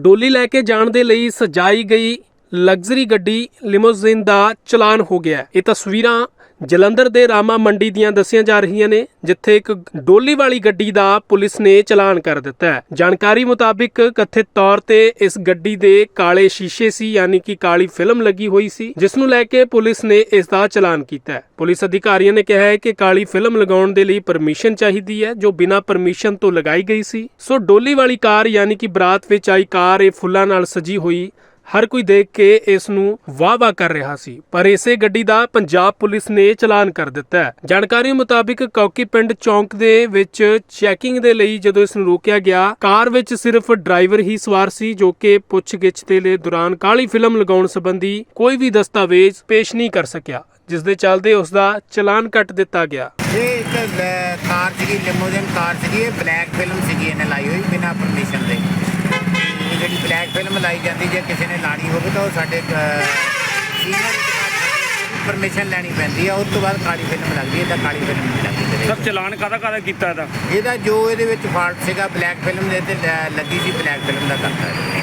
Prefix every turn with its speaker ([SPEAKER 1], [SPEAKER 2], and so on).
[SPEAKER 1] ਡੋਲੀ ਲੈ ਕੇ ਜਾਣ ਦੇ ਲਈ ਸਜਾਈ ਗਈ ਲਗਜ਼ਰੀ ਗੱਡੀ ਲਿਮੋਜ਼ਿਨ ਦਾ ਚਲਾਨ ਹੋ ਗਿਆ ਇਹ ਤਸਵੀਰਾਂ ਜਲੰਧਰ ਦੇ ਰਾਮਾ ਮੰਡੀ ਦੀਆਂ ਦੱਸੀਆਂ ਜਾ ਰਹੀਆਂ ਨੇ, ਜਿੱਥੇ ਇੱਕ ਡੋਲੀ ਵਾਲੀ ਗੱਡੀ ਦਾ ਪੁਲਿਸ ਨੇ ਚਲਾਨ ਕਰ ਦਿੱਤਾ ਹੈ। ਜਾਣਕਾਰੀ ਮੁਤਾਬਿਕ ਕਥਿਤ ਤੌਰ ਤੇ ਇਸ ਗੱਡੀ ਦੇ ਕਾਲੇ ਸ਼ੀਸ਼ੇ ਸੀ, ਯਾਨੀ ਕਿ ਕਾਲੀ ਫਿਲਮ ਲੱਗੀ ਹੋਈ ਸੀ, ਜਿਸ ਨੂੰ ਲੈ ਕੇ ਪੁਲਿਸ ਨੇ ਇਸ ਦਾ ਚਲਾਨ ਕੀਤਾ ਹੈ। ਪੁਲਿਸ ਅਧਿਕਾਰੀਆਂ ਨੇ ਕਿਹਾ ਹੈ ਕਿ ਕਾਲੀ ਫਿਲਮ ਲਗਾਉਣ ਦੇ ਲਈ ਪਰਮਿਸ਼ਨ ਚਾਹੀਦੀ ਹੈ, ਜੋ ਬਿਨਾਂ ਪਰਮਿਸ਼ਨ ਤੋਂ ਲਗਾਈ ਗਈ ਸੀ। ਸੋ ਡੋਲੀ ਵਾਲੀ ਕਾਰ, ਯਾਨੀ ਕਿ ਬਰਾਤ ਵਿੱਚ ਆਈ ਕਾਰ, ਇਹ ਫੁੱਲਾਂ ਨਾਲ ਸਜੀ ਹੋਈ ਹਰ ਕੋਈ ਦੇਖ ਕੇ ਇਸ ਨੂੰ ਵਾਹ-ਵਾਹ ਕਰ ਰਿਹਾ ਸੀ, ਪਰ ਇਸੇ ਗੱਡੀ ਦਾ ਪੰਜਾਬ ਪੁਲਿਸ ਨੇ ਚਲਾਨ ਕਰ ਦਿੱਤਾ ਹੈ। ਜਾਣਕਾਰੀ ਮੁਤਾਬਿਕ ਕੌਕੀ ਪਿੰਡ ਚੌਂਕ ਦੇ ਵਿੱਚ ਚੈਕਿੰਗ ਦੇ ਲਈ ਜਦੋਂ ਇਸ ਨੂੰ ਰੋਕਿਆ ਗਿਆ, ਕਾਰ ਵਿੱਚ ਸਿਰਫ ਡਰਾਈਵਰ ਹੀ ਸਵਾਰ ਸੀ, ਜੋ ਕਿ ਪੁੱਛਗਿੱਛ ਦੇ ਦੌਰਾਨ ਕਾਲੀ ਫਿਲਮ ਲਗਾਉਣ ਸੰਬੰਧੀ ਕੋਈ ਵੀ ਦਸਤਾਵੇਜ਼ ਪੇਸ਼ ਨਹੀਂ ਕਰ ਸਕਿਆ, ਜਿਸ ਦੇ ਚੱਲਦੇ ਉਸ ਦਾ ਚਲਾਨ ਕੱਟ ਦਿੱਤਾ ਗਿਆ।
[SPEAKER 2] ਇਹ ਇੱਕ ਕਾਰ ਸੀਗੀ ਲਿਮੋਜ਼ਿਨ ਕਾਰ ਸੀਗੀ, ਇਹ ਬਲੈਕ ਫਿਲਮ ਸੀਗੀ, ਇਹਨੇ ਲਾਈ ਹੋਈ, ਬਿਨਾਂ ਪਰਮਿਸ਼ਨ ਦੇ। ਫਿਲਮ ਲਾਈ ਜਾਂਦੀ ਜੇ ਕਿਸੇ ਨੇ ਲਾਣੀ ਹੋਵੇ ਤਾਂ ਉਹ ਸਾਡੇ ਸੀਨੀਅਰ ਪਰਮਿਸ਼ਨ ਲੈਣੀ ਪੈਂਦੀ ਆ ਉਸ ਤੋਂ ਬਾਅਦ ਕਾਲੀ ਫਿਲਮ ਲੱਗਦੀ ਹੈ ਤਾਂ ਕਾਲੀ ਫਿਲਮ ਨਹੀਂ ਲੱਗਦੀ
[SPEAKER 3] ਸਰ। ਚਲਾਨ ਕਾਹਦਾ ਕਾਹਦਾ ਕੀਤਾ ਇਹਦਾ
[SPEAKER 2] ਇਹਦਾ ਜੋ ਇਹਦੇ ਵਿੱਚ ਫਾਲਟ ਸੀਗਾ ਬਲੈਕ ਫਿਲਮ ਦੇ ਤੇ ਲੱਗੀ ਸੀ ਬਲੈਕ ਫਿਲਮ ਦਾ ਕਰਤਾ ਹੈ